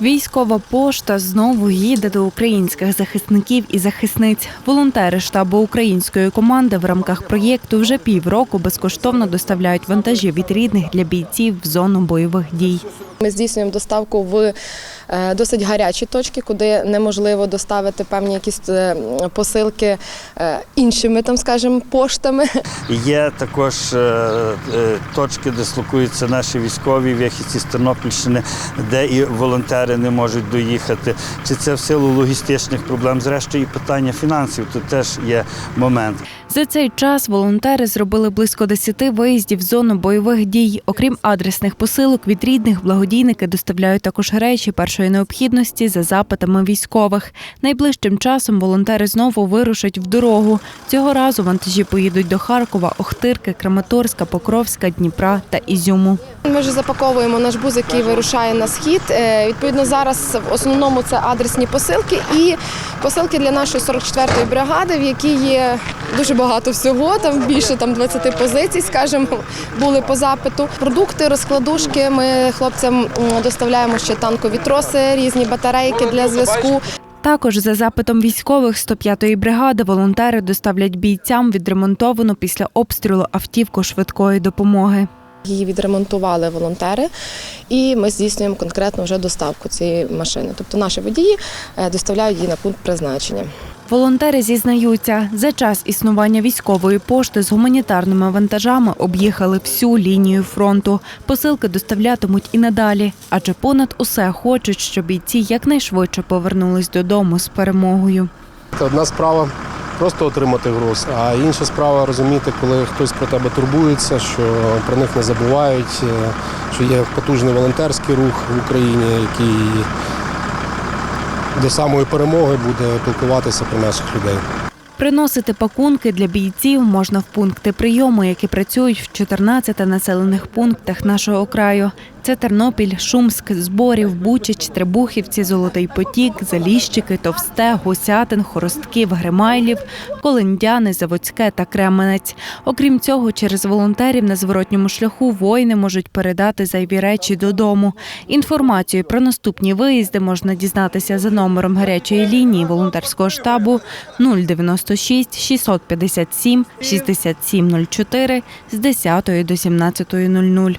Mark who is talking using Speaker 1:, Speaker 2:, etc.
Speaker 1: Військова пошта знову їде до українських захисників і захисниць. Волонтери штабу української команди в рамках проєкту вже півроку безкоштовно доставляють вантажі від рідних для бійців в зону бойових дій.
Speaker 2: Ми здійснюємо доставку в е, досить гарячі точки, куди неможливо доставити певні якісь е, посилки е, іншими, там скажімо, поштами.
Speaker 3: Є також точки, де слокуються наші військові вихідці з Тернопільщини, де і волонтери не можуть доїхати. Чи це в силу логістичних проблем? Зрештою, і питання фінансів тут теж є момент.
Speaker 1: За цей час волонтери зробили близько 10 виїздів в зону бойових дій. Окрім адресних посилок від рідних, благодійники доставляють також речі першої необхідності за запитами військових. Найближчим часом волонтери знову вирушать в дорогу. Цього разу вантажі поїдуть до Харкова, Охтирки, Краматорська, Покровська, Дніпра та Ізюму.
Speaker 2: Ми вже запаковуємо наш бус, який вирушає на схід. Е, Відповідно, зараз в основному це адресні посилки і посилки для нашої 44-ї бригади, в якій є дуже багато всього. Там більше там 20 позицій, скажімо, були по запиту. Продукти, розкладушки. Ми хлопцям доставляємо ще танкові троси, різні батарейки для зв'язку.
Speaker 1: Також за запитом військових 105-ї бригади волонтери доставлять бійцям відремонтовану після обстрілу автівку швидкої допомоги.
Speaker 2: Її відремонтували волонтери, і ми здійснюємо конкретно вже доставку цієї машини. Тобто наші водії е, доставляють її на пункт призначення.
Speaker 1: Волонтери зізнаються, за час існування військової пошти з гуманітарними вантажами об'їхали всю лінію фронту. Посилки доставлятимуть і надалі, адже понад усе хочуть, щоб бійці якнайшвидше повернулись додому з перемогою.
Speaker 4: Одна справа просто отримати груз, а інша справа розуміти, коли хтось про тебе турбується, що про них не забувають, е, що є потужний волонтерський рух в Україні, який до самої перемоги буде пілкуватися про наших людей.
Speaker 1: Приносити пакунки для бійців можна в пункти прийому, які працюють в 14 населених пунктах нашого краю. Це Тернопіль, Шумськ, Зборів, Бучач, Требухівці, Золотий Потік, Заліщики, Товсте, Гусятин, Хоростків, Гримайлів, Колиндяни, Заводське та Кременець. Окрім цього, через волонтерів на зворотньому шляху воїни можуть передати зайві речі додому. Інформацію про наступні виїзди можна дізнатися за номером гарячої лінії волонтерського штабу 096 657 6704 з 10 до 17.00.